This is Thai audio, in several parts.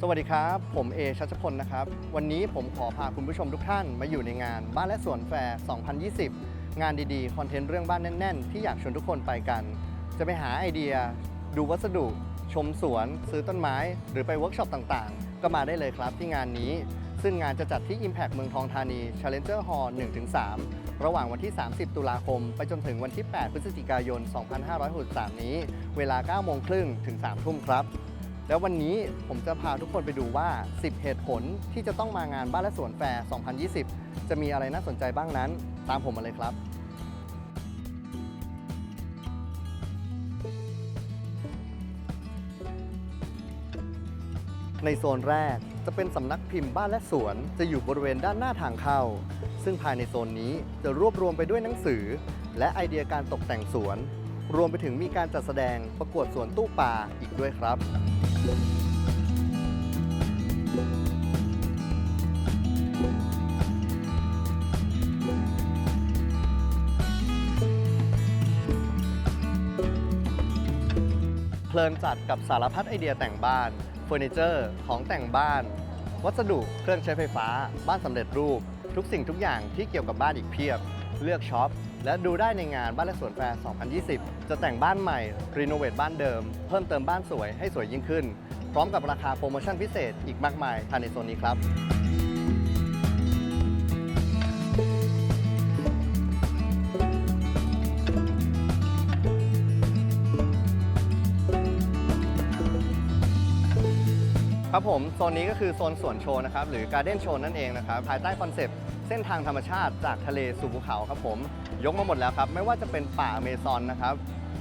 สวัสดีครับ ผมเอชัชพลนะครับ วันนี้ผมขอพาคุณผู้ชมทุกท่านมาอยู่ในงานบ้านและสวนแฟร์ 2020 งานดีๆ คอนเทนต์เรื่องบ้านแน่น ๆ ที่อยากชวนทุกคนไปกัน จะไปหาไอเดีย ดูวัสดุ ชมสวน ซื้อต้นไม้ หรือไปเวิร์กช็อปต่างๆ ก็มาได้เลยครับที่งานนี้ ซึ่งงานจะจัดที่ Impact เมืองทองธานี Challenger Hall 1-3 ระหว่างวันที่ 30 ตุลาคม ไปจนถึงวันที่ 8 พฤศจิกายน 2563 นี้ เวลา 9 โมงครึ่งถึง 3 ทุ่มครับ แล้ววันนี้ผมจะพาทุกคนไปดูว่า 10 เหตุผลที่จะต้องมางานบ้านและสวนแฟร์ 2020 จะมีอะไรน่าสนใจบ้างนั้น ตามผมมาเลยครับ ในโซนแรกจะเป็นสำนักพิมพ์บ้านและสวนจะอยู่บริเวณด้านหน้าทางเข้า ซึ่งภายในโซนนี้จะรวบรวมไปด้วยหนังสือ และไอเดียการตกแต่งสวน รวมไปถึงมีการจัดแสดงประกวดสวนตู้ปลาอีกด้วยครับ เพลินจัดกับสารพัดไอเดียแต่งบ้านเฟอร์นิเจอร์ ของแต่งบ้าน วัสดุเครื่องใช้ไฟฟ้า บ้านสำเร็จรูป ทุกสิ่งทุกอย่างที่เกี่ยวกับบ้านอีกเพียบ เลือกช็อป และดูได้ในงานบ้านและสวนแฟร์ 2020 จะแต่งบ้านใหม่ รีโนเวทบ้านเดิม เพิ่มเติมบ้านสวยให้สวยยิ่งขึ้น พร้อมกับราคาโปรโมชั่นพิเศษอีกมากมายภายในโซนนี้ครับครับผม โซนนี้ก็คือโซนสวนโชว์นะครับ หรือการ์เด้นโชว์นั่นเองนะครับ ภายใต้คอนเซปต์ เส้นทางธรรมชาติจากทะเลสู่ภูเขาครับผม ยกมาหมดแล้วครับ ไม่ว่าจะเป็นป่าอเมซอนนะครับ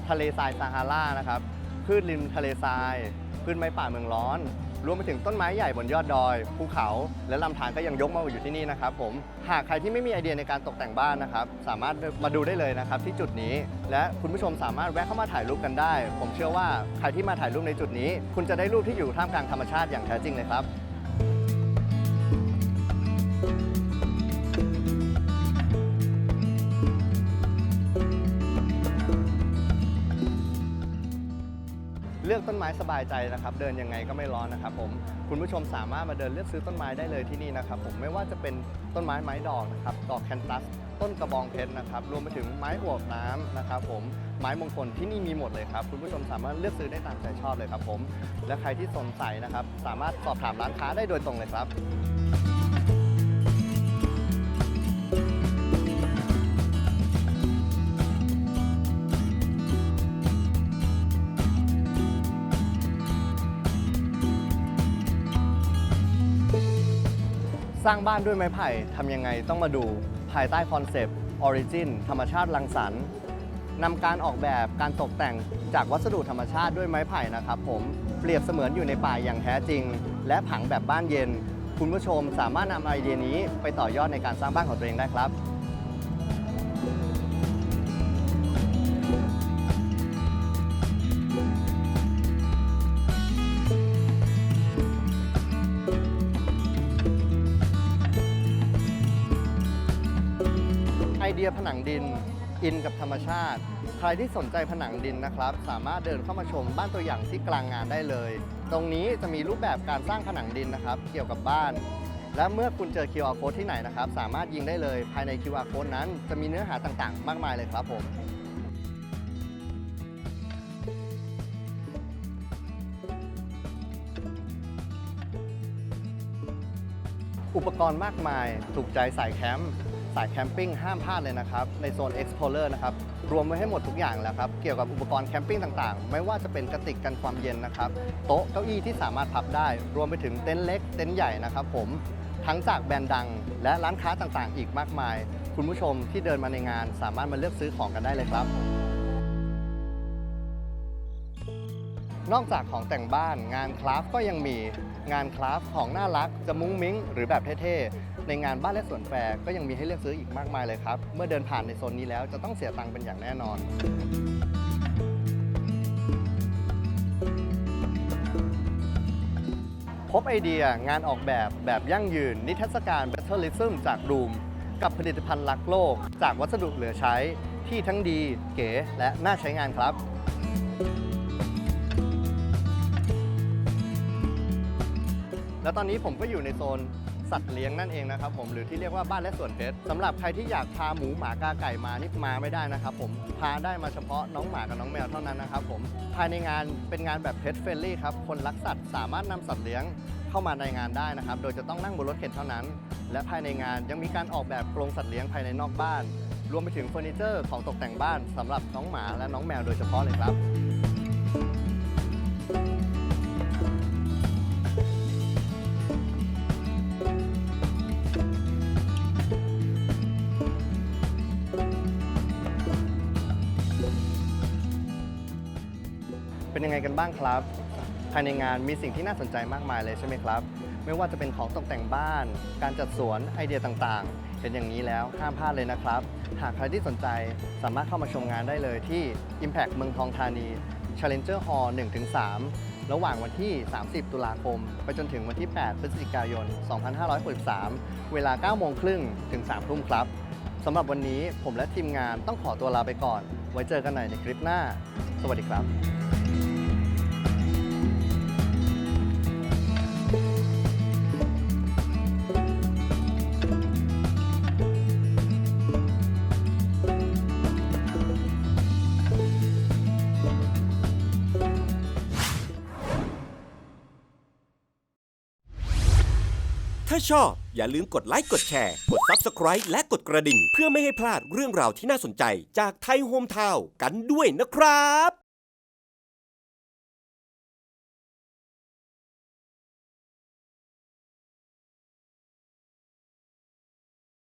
ทะเลทรายซาฮารานะครับ พืชริมทะเลทราย พืชไม้ป่าเมืองร้อน รวมไปถึงต้นไม้ใหญ่บนยอดดอย ภูเขา และลำธารก็ยังยกมาอยู่ที่นี่นะครับผม หากใครที่ไม่มีไอเดียในการตกแต่งบ้านนะครับ สามารถมาดูได้เลยนะครับที่จุดนี้ และคุณผู้ชมสามารถแวะเข้ามาถ่ายรูปกันได้ ผมเชื่อว่าใครที่มาถ่ายรูปในจุดนี้ คุณจะได้รูปที่อยู่ท่ามกลางธรรมชาติอย่างแท้จริงเลยครับ เลือกต้นไม้สบายใจนะครับ เดินยังไงก็ไม่ร้อนนะครับผมคุณผู้ชมสามารถมาเดินเลือกซื้อต้นไม้ได้เลยที่นี่นะครับผมไม่ว่าจะเป็นต้นไม้ไม้ดอกนะครับดอกแคนตัส ต้นกระบองเพชรนะครับรวมไปถึงไม้อวบน้ำนะครับผมไม้มงคลที่นี่มีหมดเลยครับคุณผู้ชมสามารถเลือกซื้อได้ตามใจชอบเลยครับผมและใครที่สนใจนะครับสามารถสอบถามร้านค้าได้โดยตรงเลยครับ สร้างบ้านด้วยไม้ไผ่ทำยังไงต้องมาดู ภายใต้คอนเซปต์ Origin ธรรมชาติรังสรรค์นำการออกแบบการตกแต่งจากวัสดุธรรมชาติด้วยไม้ไผ่นะครับผมเปรียบเสมือนอยู่ในป่าอย่างแท้จริง และผังแบบบ้านเย็น คุณผู้ชมสามารถนำไอเดียนี้ไปต่อยอดในการสร้างบ้านของตัวเองได้ครับ เดียผนังดิน อินกับธรรมชาติ ใครที่สนใจผนังดินนะครับ สามารถเดินเข้ามาชมบ้านตัวอย่างที่กลางงานได้เลย ตรงนี้จะมีรูปแบบการสร้างผนังดินนะครับ เกี่ยวกับบ้าน และเมื่อคุณเจอ QR code ที่ไหนนะครับ สามารถยิงได้เลย ภายใน QR code นั้นจะมีเนื้อหาต่างๆ มากมายเลยครับผมอุปกรณ์มากมาย ถูกใจสายแคมป์ สายแคมปิ้งห้ามพลาดเลยนะครับ ในโซน Explorer นะครับ รวมไว้ให้หมดทุกอย่างแล้วครับ เกี่ยวกับอุปกรณ์แคมปิ้งต่างๆ ไม่ว่าจะเป็นกระติกกันความเย็นนะครับ โต๊ะเก้าอี้ที่สามารถพับได้ รวมไปถึงเต็นท์เล็ก เต็นท์ใหญ่นะครับผมทั้งจากแบรนด์ดัง และร้านค้าต่างๆ อีกมากมาย คุณผู้ชมที่เดินมาในงานสามารถมาเลือกซื้อของกันได้เลยครับ นอกจากของแต่งบ้านงานคราฟก็ยังมีงานคราฟของน่ารักจะมุ้งมิ้ง หรือแบบเท่ๆ ในงานบ้านและสวนแฟร์ก็ยังมีให้เลือกซื้ออีกมากมายเลยครับ เมื่อเดินผ่านในโซนนี้แล้วจะต้องเสียตังค์เป็นอย่างแน่นอน พบไอเดียงานออกแบบแบบยั่งยืน นิทรรศการ Battleism จากรูม กับผลิตภัณฑ์รักโลก จากวัสดุเหลือใช้ที่ทั้งดี เก๋และน่าใช้งานครับ แล้วตอนนี้ผมก็อยู่ในโซนสัตว์เลี้ยงนั่นเองนะครับผมหรือที่เรียกว่าบ้านและสวนเพชรสำหรับใครที่อยากพาหมูหมากาไก่มานี่มาไม่ได้นะครับผมพาได้มาเฉพาะน้องหมากับน้องแมวเท่านั้นนะครับผมภายในงานเป็นงานแบบเพ t เฟรนลี่ครับคนรักสัตว์สามารถนำสัตว์เลี้ยงเข้ามาในงานได้นะครับโดยจะต้องนั่งบนรถเข็นเท่านั้น และภายในงานยังมีการออกแบบกรงสัตว์เลี้ยงภายในนอกบ้าน รวมไปถึงเฟอร์นิเจอร์ของตกแต่งบ้านสำหรับน้องหมาและน้องแมวโดยเฉพาะเลยครับ ยังไงกันบ้างครับ ภายในงานมีสิ่งที่น่าสนใจมากมายเลยใช่ไหมครับ ไม่ว่าจะเป็นของตกแต่งบ้าน การจัดสวนไอเดียต่างๆ เห็นอย่างนี้แล้วห้ามพลาดเลยนะครับ หากใครที่สนใจสามารถเข้ามาชมงานได้เลยที่ Impact เมืองทองธานี Challenger Hall 1-3 ระหว่างวันที่ 30 ตุลาคม ไปจนถึงวันที่ 8 พฤศจิกายน 2563 เวลา 9 โมงครึ่งถึง 3 ทุ่มครับสำหรับวันนี้ผมและทีมงานต้องขอตัวลาไปก่อน ไว้เจอกันใหม่ในคลิปหน้า สวัสดีครับ ถ้าชอบ อย่าลืมกดไลค์กดแชร์ กด Subscribe และกดกระดิ่ง เพื่อไม่ให้พลาดเรื่องราวที่น่าสนใจจากไทยโฮมทาวน์กันด้วยนะครับ